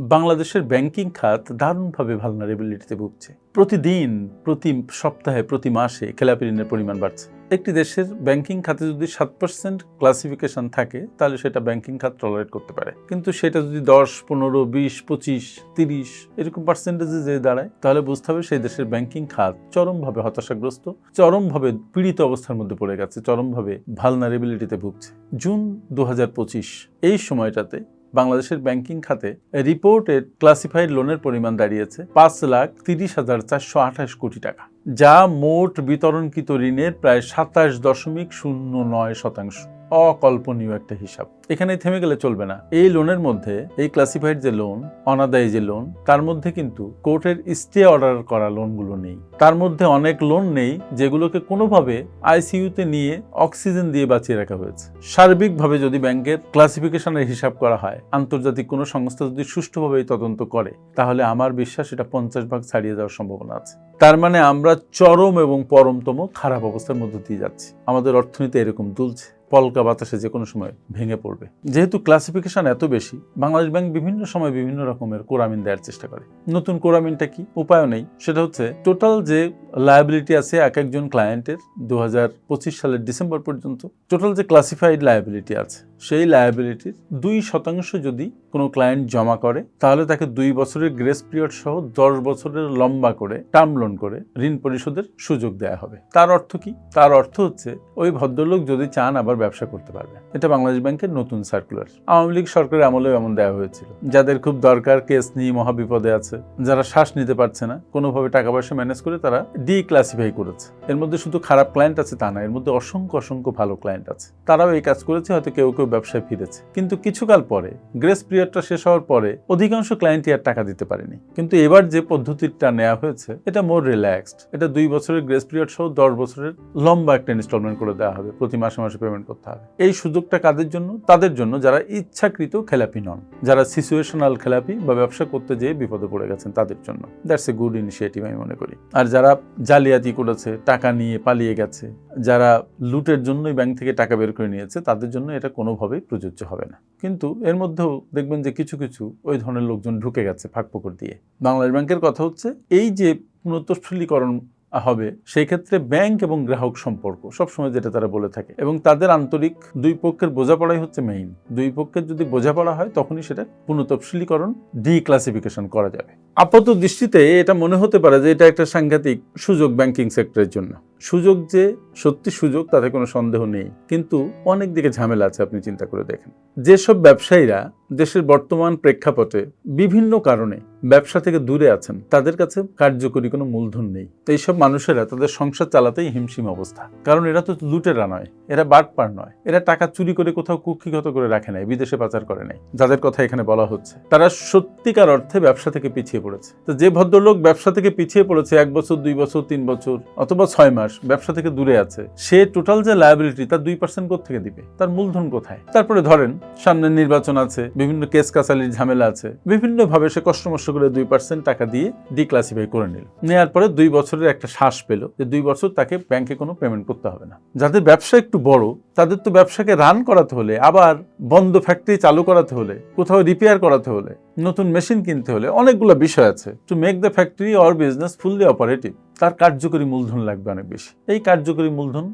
বাংলাদেশের ব্যাংকিং খাত দারুণভাবে ভালনারেবিলিটিতে ভুগছে। প্রতিদিন, প্রতি সপ্তাহে, প্রতি মাসে খেলাপি ঋণের পরিমাণ বাড়ছে। একটি দেশের ব্যাংকিং খাতে যদি সাত পার্সেন্ট ক্লাসিফিকেশন থাকে, তাহলে সেটা ব্যাংকিং খাত টলারেট করতে পারে। কিন্তু সেটা যদি দশ, পনেরো, বিশ, পঁচিশ, তিরিশ এরকম পার্সেন্টেজে যে দাঁড়ায়, তাহলে বুঝতে হবে সেই দেশের ব্যাংকিং খাত চরমভাবে হতাশাগ্রস্ত, চরমভাবে পীড়িত অবস্থার মধ্যে পড়ে গেছে, চরমভাবে ভালনারেবিলিটিতে ভুগছে। জুন দু হাজার পঁচিশ, এই সময়টাতে বাংলাদেশের ব্যাংকিং খাতে রিপোর্টেড ক্লাসিফাইড লোনের পরিমাণ দাঁড়িয়েছে পাঁচ লাখ তিরিশ হাজার চারশো আঠাশ কোটি টাকা, যা মোট বিতরণকৃত ঋণের প্রায় সাতাশ দশমিক শূন্য নয় শতাংশ। অকল্পনীয় একটা হিসাব। এখানে থেমে গেলে চলবে না। এই লোনের মধ্যে, এই ক্লাসিফাইড যে লোন অনাদায়ী যে লোন তার মধ্যে কিন্তু কোর্টের স্টে অর্ডার করা লোনগুলো নেই। তার মধ্যে অনেক লোন নেই যেগুলোকে কোনোভাবে আইসিইউতে নিয়ে অক্সিজেন দিয়ে বাঁচিয়ে রাখা হয়েছে। সার্বিকভাবে যদি ব্যাংকের ক্লাসিফিকেশনের হিসাব করা হয়, আন্তর্জাতিক কোনো সংস্থা যদি সুষ্ঠুভাবে তদন্ত করে, তাহলে আমার বিশ্বাস এটা পঞ্চাশ ভাগ ছাড়িয়ে যাওয়ার সম্ভাবনা আছে। তার মানে আমরা চরম এবং পরমতম খারাপ অবস্থার মধ্যে দিয়ে যাচ্ছি। আমাদের অর্থনীতি এরকম দুলছে। পলকা বাতাসে যে কোনো সময় ভেঙে পড়বে। যেহেতু ক্লাসিফিকেশন এত বেশি, বাংলাদেশ ব্যাংক বিভিন্ন সময় বিভিন্ন রকমের কোরামিন দেওয়ার চেষ্টা করে। নতুন কোরামিনটা কি? উপায় নেই। সেটা হচ্ছে টোটাল যে লায়াবিলিটি আছে এক একজন ক্লায়েন্টের দু হাজার পঁচিশ সালের ডিসেম্বর পর্যন্ত টোটাল যে ক্লাসিফাইড লায়াবিলিটি আছে, সেই লায়াবিলিটির দুই শতাংশ যদি কোনো ক্লায়েন্ট জমা করে, তাহলে তাকে দুই বছরের গ্রেস পিরিয়ড সহ দশ বছরের লম্বা করে টার্ম লোন করে ঋণ পরিশোধের সুযোগ দেওয়া হবে। তার অর্থ কি? তার অর্থ হচ্ছে, ওই ভদ্রলোক যদি চান আবার ব্যবসা করতে পারবে। এটা বাংলাদেশ ব্যাংকের নতুন সার্কুলার আওয়ামী লীগ সরকারের আমলেও এমন দেওয়া হয়েছিল। যাদের খুব দরকার কেস নিয়ে মহাবিপদে আছে, যারা শ্বাস নিতে পারছে না, কোনোভাবে টাকা পয়সা ম্যানেজ করে তারা ডি ক্লাসিফাই করেছে। এর মধ্যে শুধু খারাপ ক্লায়েন্ট আছে তা না, এর মধ্যে অসংখ্য অসংখ্য ভালো ক্লায়েন্ট আছে। তারাও এই কাজ করেছে, হয়তো কেউ কেউ ব্যবসায় ফিরেছে। কিন্তু কিছুকাল পরে গ্রেস পিরিয়ডটা শেষ হওয়ার পরে, অধিকাংশ ক্লায়েন্টই আর টাকা দিতে পারেনি। কিন্তু এবার যে পদ্ধতিটা নেওয়া হয়েছে, এটা মোর রিল্যাক্সড এটা দুই বছরের গ্রেস পিরিয়ড সহ দশ বছরের লম্বা একটা ইনস্টলমেন্ট করে দেওয়া হবে। প্রতি মাসে মাসে পেমেন্ট করতে হবে। এই সুযোগটা কাদের জন্য? তাদের জন্য যারা ইচ্ছাকৃত খেলাপি নন, যারা সিচুয়েশনাল খেলাপি বা ব্যবসা করতে যেয়ে বিপদে পড়ে গেছেন, তাদের জন্য। দ্যাটস এ গুড ইনিশিয়েটিভ আমি মনে করি। আর যারা জালিয়াতি করেছে, টাকা নিয়ে পালিয়ে গেছে, যারা লুটের জন্যই ব্যাংক থেকে টাকা বের করে নিয়েছে, তাদের জন্য এটা কোনোভাবেই প্রযোজ্য হবে না। কিন্তু এর মধ্যেও দেখবেন যে কিছু কিছু ওই ধরনের লোকজন ঢুকে গেছে ফাঁকপোকর দিয়ে। বাংলাদেশ ব্যাংকের কথা হচ্ছে, এই যে পুনঃতফসিলীকরণ হবে, সেই ক্ষেত্রে ব্যাংক এবং গ্রাহক সম্পর্ক, সবসময় যেটা তারা বলে থাকে। এবং তাদের আন্তরিক দুই পক্ষের বোঝাপড়াই হচ্ছে মেইন দুই পক্ষের যদি বোঝাপড়া হয়, তখনই সেটা পুনঃতফসিলীকরণ ডি ক্লাসিফিকেশন করা যাবে। আপাত দৃষ্টিতে এটা মনে হতে পারে যে এটা একটা সাংঘাতিক সুযোগ ব্যাংকিং সেক্টরের জন্য। সুযোগ যে সত্যি সুযোগ, তাতে কোনো সন্দেহ নেই। কিন্তু অনেক দিকে ঝামেলা আছে, আপনি চিন্তা করে দেখেন। যেসব ব্যবসায়ীরা দেশের বর্তমান প্রেক্ষাপটে বিভিন্ন কারণে ব্যবসা থেকে দূরে আছেন, তাদের কাছে কার্যকরী কোনো মূলধন নেই। এইসব মানুষেরা তাদের সংসার চালাতেই হিমশিম অবস্থা। কারণ এরা তো লুটেরা নয়, এরা বাটপার নয়। এরা টাকা চুরি করে কোথাও কুক্ষিগত করে রাখে নাই, বিদেশে পাচার করে নাই। যাদের কথা এখানে বলা হচ্ছে, তারা সত্যিকার অর্থে ব্যবসা থেকে পিছিয়ে পড়েছে। তো যে ভদ্রলোক ব্যবসা থেকে পিছিয়ে পড়েছে, এক বছর, দুই বছর, তিন বছর, অথবা ছয় মাস, ব্যবসা থেকে দূরে আছে, সে টোটাল যে লায়াবিলিটি তার দুই পার্সেন্ট থেকে দিবে? তার মূলধন কোথায়? তারপরে ধরেন, সামনের নির্বাচন আছে, বিভিন্ন কেস কাছালির ঝামেলা আছে, বিভিন্নভাবে সে কষ্ট করে দুই পার্সেন্ট টাকা দিয়ে ডিক্লাসিফাই করে নিল। নেওয়ার পরে দুই বছরের একটা শ্বাস পেল যে দুই বছর তাকে ব্যাংকে কোনো পেমেন্ট করতে হবে না। যাদের ব্যবসা একটু বড়, তাদের তো ব্যবসাকে রান করাতে হলে, আবার বন্ধ ফ্যাক্টরি চালু করাতে হলে, কোথাও রিপেয়ার করাতে হলে, নতুন মেশিন কিনতে হলে অনেকগুলো বিষয় আছে। To make the factory or business fully operative তার কার্যকরী মূলধন লাগবে অনেক বেশি। এই কার্যকরী মূলধন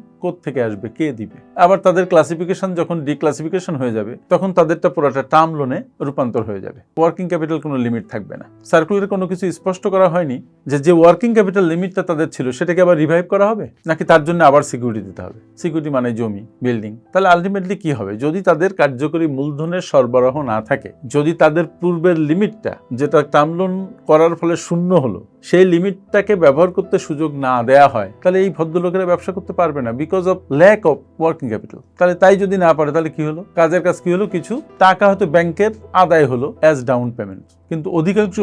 থেকে আসবে, কে দিবে? আবার তাদের ক্লাসিফিকেশন যখন ডিক্লাসিফিকেশন হয়ে যাবে, তখন তাদেরটা পুরোটা টার্ম লোনে রূপান্তর হয়ে যাবে। ওয়ার্কিং ক্যাপিটাল কোনো লিমিট থাকবে না। সার্কুলারে কোনো কিছু স্পষ্ট করা হয়নি যে যে ওয়ার্কিং ক্যাপিটাল লিমিটটা তাদের ছিল, সেটাকে আবার রিভাইভ করা হবে? নাকি তার জন্য আবার সিকিউরিটি দিতে হবে? সিকিউরিটি মানে জমি বিল্ডিং তাহলে আলটিমেটলি কি হবে? যদি তাদের কার্যকরী মূলধনের সরবরাহ না থাকে, যদি তাদের পূর্বের লিমিটটা যেটা টার্ম লোন করার ফলে শূন্য হলো, সেই লিমিটটাকে ব্যবহার করতে সুযোগ না দেয়া হয়, তাহলে এই ভদ্রলোকেরা ব্যবসা করতে পারবে না। Because of lack of working capital তাহলে তাই যদি না পারে, তাহলে কি হলো? কাজের কাজ কি হলো? কিছু টাকা হয়তো ব্যাংকের আদায় হলো অ্যাজ ডাউন পেমেন্ট কিন্তু অধিকাংশ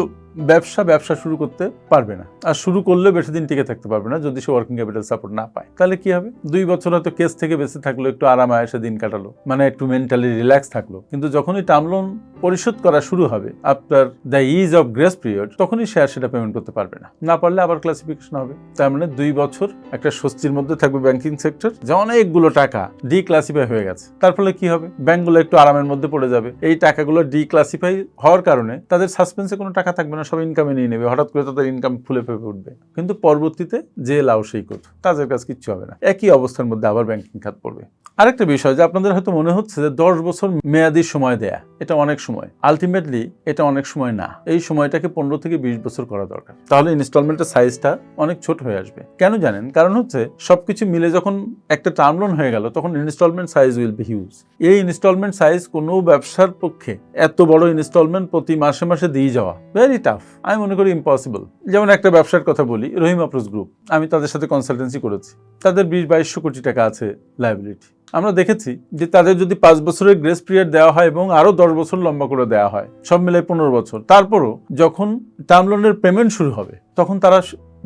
ব্যবসা ব্যবসা শুরু করতে পারবে না। আর শুরু করলে বেশি দিন টিকে থাকতে পারবে না যদি সে ওয়ার্কিং ক্যাপিটাল সাপোর্ট না পায়। তাহলে কি হবে? দুই বছর হয়তো কেস থেকে বেঁচে থাকল, একটু আরামে এসে দিন কাটালো মানে একটু মেন্টালি রিল্যাক্স থাকল। কিন্তু যখনই টার্ম লোন পরিশোধ করা শুরু হবে after the is of grace period তখনই সে আর সেটা পেমেন্ট করতে পারবে না। না পারলে আবার ক্লাসিফিকেশন হবে। তার মানে দুই বছর একটা স্বস্তির মধ্যে থাকবে ব্যাংকিং সেক্টর যে অনেকগুলো টাকা ডিক্লাসিফাই হয়ে গেছে। তার ফলে কি হবে? ব্যাংকগুলো একটু আরামের মধ্যে পড়ে যাবে। এই টাকাগুলো ডিক্লাসিফাই হওয়ার কারণে তাদের সাসপেন্সে কোনো টাকা থাকবে না, সব ইনকামে নিয়ে নেবে। হঠাৎ করে তাদের ইনকাম ফুলে ফেপে উঠবে। কিন্তু পরবর্তীতে যে লাউ সেই করতো তাদের কাছে কিচ্ছু হবে না। একই অবস্থার মধ্যে আবার ব্যাংকিং খাত পড়বে। আরেকটা বিষয়, যে আপনাদের হয়তো মনে হচ্ছে যে দশ বছর মেয়াদি সময় দেয়া, এটা অনেক সময়। আলটিমেটলি এটা অনেক সময় না। এই সময়টাকে পনেরো থেকে বিশ বছর করা দরকার। তাহলে ইনস্টলমেন্টের সাইজটা অনেক ছোট হয়ে আসবে। কেন জানেন? কারণ হচ্ছে সবকিছু মিলে যখন একটা টার্ম লোন হয়ে গেল, তখন instalment size will be huge এই ইনস্টলমেন্ট সাইজ কোনো ব্যবসার পক্ষে এত বড় ইনস্টলমেন্ট প্রতি মাসে মাসে দিয়ে যাওয়া ভেরি টাফ আমি মনে করি ইম্পসিবল যেমন একটা ব্যবসার কথা বলি, রহিম আপ্রোস গ্রুপ আমি তাদের সাথে কনসালটেন্সি করেছি। তাদের বিশ, বাইশশো কোটি টাকা আছে লাইবিলিটি আমরা দেখেছি যে তাদের যদি পাঁচ বছরের গ্রেস পিরিয়ড দেওয়া হয় এবং আরও দশ বছর লম্বা করে দেওয়া হয়, সব মিলে পনেরো বছর। তারপরও যখন টার্ম লোনের পেমেন্ট শুরু হবে, তখন তারা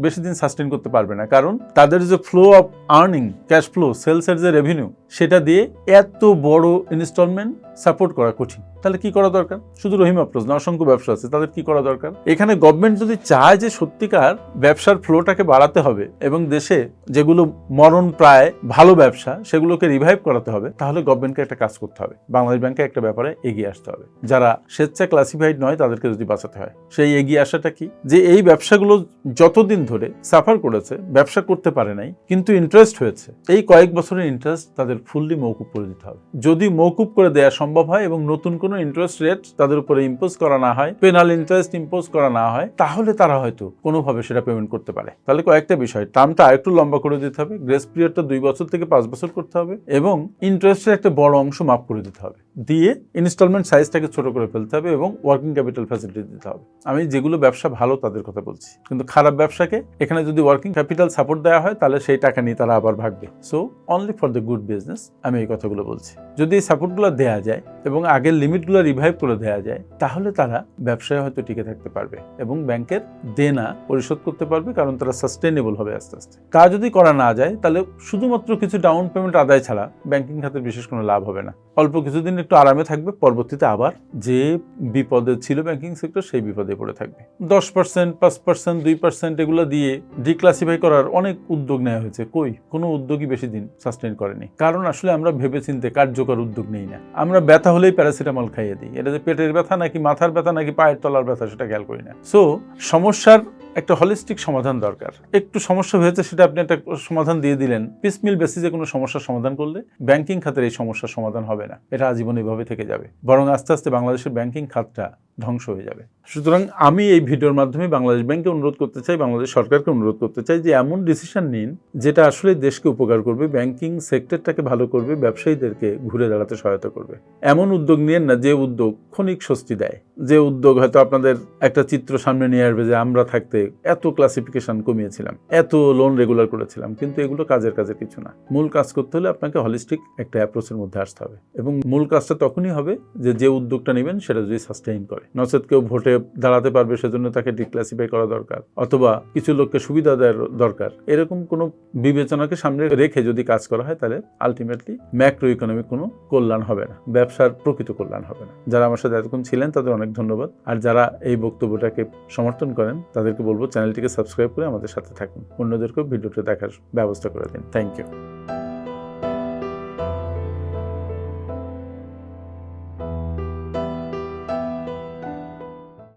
বেশি দিন সাস্টেন করতে পারবে না। কারণ তাদের যে flow of earning cash flow সেলসের যে রেভিনিউ সেটা দিয়ে এত বড় ইনস্টলমেন্ট সাপোর্ট করা কঠিন। তাহলে কি করা দরকার? শুধু রহিম আপ্রোজ না, অসংখ্য ব্যবসা আছে, তাদের কি করা দরকার? এখানে গভর্নমেন্ট যদি চায় যে সত্যিকার ব্যবসার ফ্লোটাকে বাড়াতে হবে এবং দেশে যেগুলো মরণ প্রায় ভালো ব্যবসা, সেগুলোকে রিভাইভ করাতে হবে, তাহলে গভর্নমেন্টকে একটা কাজ করতে হবে। বাংলাদেশ ব্যাংকে একটা ব্যাপারে এগিয়ে আসতে হবে। যারা স্বেচ্ছা ক্লাসিফাইড নয়, তাদেরকে যদি বাঁচাতে হয়। সেই এগিয়ে আসাটা কি? যে এই ব্যবসাগুলো যতদিন ধরে সাফার করেছে, ব্যবসা করতে পারে নাই, কিন্তু ইন্টারেস্ট হয়েছে, এই কয়েক বছরের ইন্টারেস্ট তাদের ফুললি মৌকুব করে দিতে হবে। যদি মৌকুব করে দেওয়া সম্ভব হয় এবং নতুন কোনো ইন্টারেস্ট রেট তাদের উপরে ইম্পোজ করা না হয় পেনাল ইন্টারেস্ট ইম্পোজ করা না হয়, তাহলে তারা হয়তো কোনোভাবে সেটা পেমেন্ট করতে পারে। তাহলে কয়েকটা বিষয়, টার্মটা আরেকটু লম্বা করে দিতে হবে গ্রেস পিরিয়ডটা দুই বছর থেকে পাঁচ বছর করতে হবে এবং ইন্টারেস্টের একটা বড় অংশ মাফ করে দিতে হবে। দিয়ে ইনস্টলমেন্ট সাইজটাকে ছোট করে ফেলতে হবে এবং ওয়ার্কিং ক্যাপিটাল ফ্যাসিলিটি দিতে হবে। আমি যেগুলো ব্যবসা ভালো তাদের কথা বলছি, কিন্তু খারাপ ব্যবসাকে এখানে যদি ওয়ার্কিং ক্যাপিটাল সাপোর্ট দেওয়া হয়, তাহলে সেই টাকা নিয়ে তারা আবার ভাগবে। So only for the good business আমি এই কথাগুলো বলছি। যদি এই সাপোর্টগুলো দেওয়া যায় এবং আগের লিমিটগুলো রিভাইভ করে দেওয়া যায়, তাহলে তারা ব্যবসায় হয়তো টিকে থাকতে পারবে এবং ব্যাংকের দেনা পরিশোধ করতে পারবে কারণ তারা সাস্টেনেবল হবে আস্তে আস্তে। তা যদি করা না যায়, তাহলে শুধুমাত্র কিছু ডাউন পেমেন্ট আদায় ছাড়া ব্যাংকিং খাতের বিশেষ কোনো লাভ হবে না। অল্প কিছুদিন একটু আরামে থাকবে, পরবর্তীতে আবার যে বিপদে ছিল ব্যাংকিং সেক্টর সেই বিপদে পড়ে থাকবে। দশ পার্সেন্ট পাঁচ পার্সেন্ট দুই পার্সেন্ট এগুলো দিয়ে ডিক্লাসিফাই করার অনেক উদ্যোগ নেওয়া হয়েছে। কই? কোনো উদ্যোগই বেশি দিন সাস্টেন করেনি। কারণ আসলে আমরা ভেবেচিন্তে কার্যকর উদ্যোগ নেই না। আমরা ব্যথা হলেই প্যারাসিটামল খাইয়ে দিই। এটা যে পেটের ব্যথা নাকি মাথার ব্যথা নাকি পায়ের তলার ব্যথা, সেটা খেয়াল করি না। সো সমস্যার একটা হলিস্টিক সমাধান দরকার। একটু সমস্যা হয়েছে, সেটা আপনি একটা সমাধান দিয়ে দিলেন। পিসমিল বেসিসে কোনো সমস্যার সমাধান করলে ব্যাংকিং খাতের এই সমস্যার সমাধান হবে না। এটা আজীবন এইভাবে থেকে যাবে। বরং আস্তে আস্তে বাংলাদেশের ব্যাংকিং খাতটা ধ্বংস হয়ে যাবে। সুতরাং আমি এই ভিডিওর মাধ্যমে বাংলাদেশ ব্যাংকে অনুরোধ করতে চাই, বাংলাদেশ সরকারকে অনুরোধ করতে চাই যে এমন ডিসিশন নিন যেটা আসলে দেশকে উপকার করবে ব্যাংকিং সেক্টরটাকে ভালো করবে, ব্যবসায়ীদেরকে ঘুরে দাঁড়াতে সহায়তা করবে। এমন উদ্যোগ নিয়েন না যে উদ্যোগ ক্ষণিক স্বস্তি দেয়। যে উদ্যোগ হয়তো আপনাদের একটা চিত্র সামনে নিয়ে আসবে যে আমরা থাকতে এত ক্লাসিফিকেশন কমিয়েছিলাম, এত লোন রেগুলার করেছিলাম, কিন্তু এগুলো কাজের কাজে কিছু না। মূল কাজ করতে হলে আপনাকে হলিস্টিক একটা অ্যাপ্রোচের মধ্যে আসতে হবে এবং মূল কাজটা তখনই হবে যে যে উদ্যোগটা নেবেন সেটা যদি সাস্টেইন করে। নচেত কেউ ভোটে দাঁড়াতে পারবে সেজন্য তাকে ডিক্লাসিফাই করা দরকার অথবা কিছু লোককে সুবিধা দেওয়ার দরকার। এরকম কোনো বিবেচনাকে সামনে রেখে যদি কাজ করা হয়, তাহলে আলটিমেটলি ম্যাক্রো ইকোনমিক কোনো কল্যাণ হবে না, ব্যবসার প্রকৃত কল্যাণ হবে না। যারা আমার সাথে এতক্ষণ ছিলেন, তাদের অনেক ধন্যবাদ। আর যারা এই বক্তব্যটাকে সমর্থন করেন, তাদেরকে বলব, চ্যানেলটিকে সাবস্ক্রাইব করে আমাদের সাথে থাকুন। অন্যদেরকেও ভিডিওটা দেখার ব্যবস্থা করে দিন। Thank you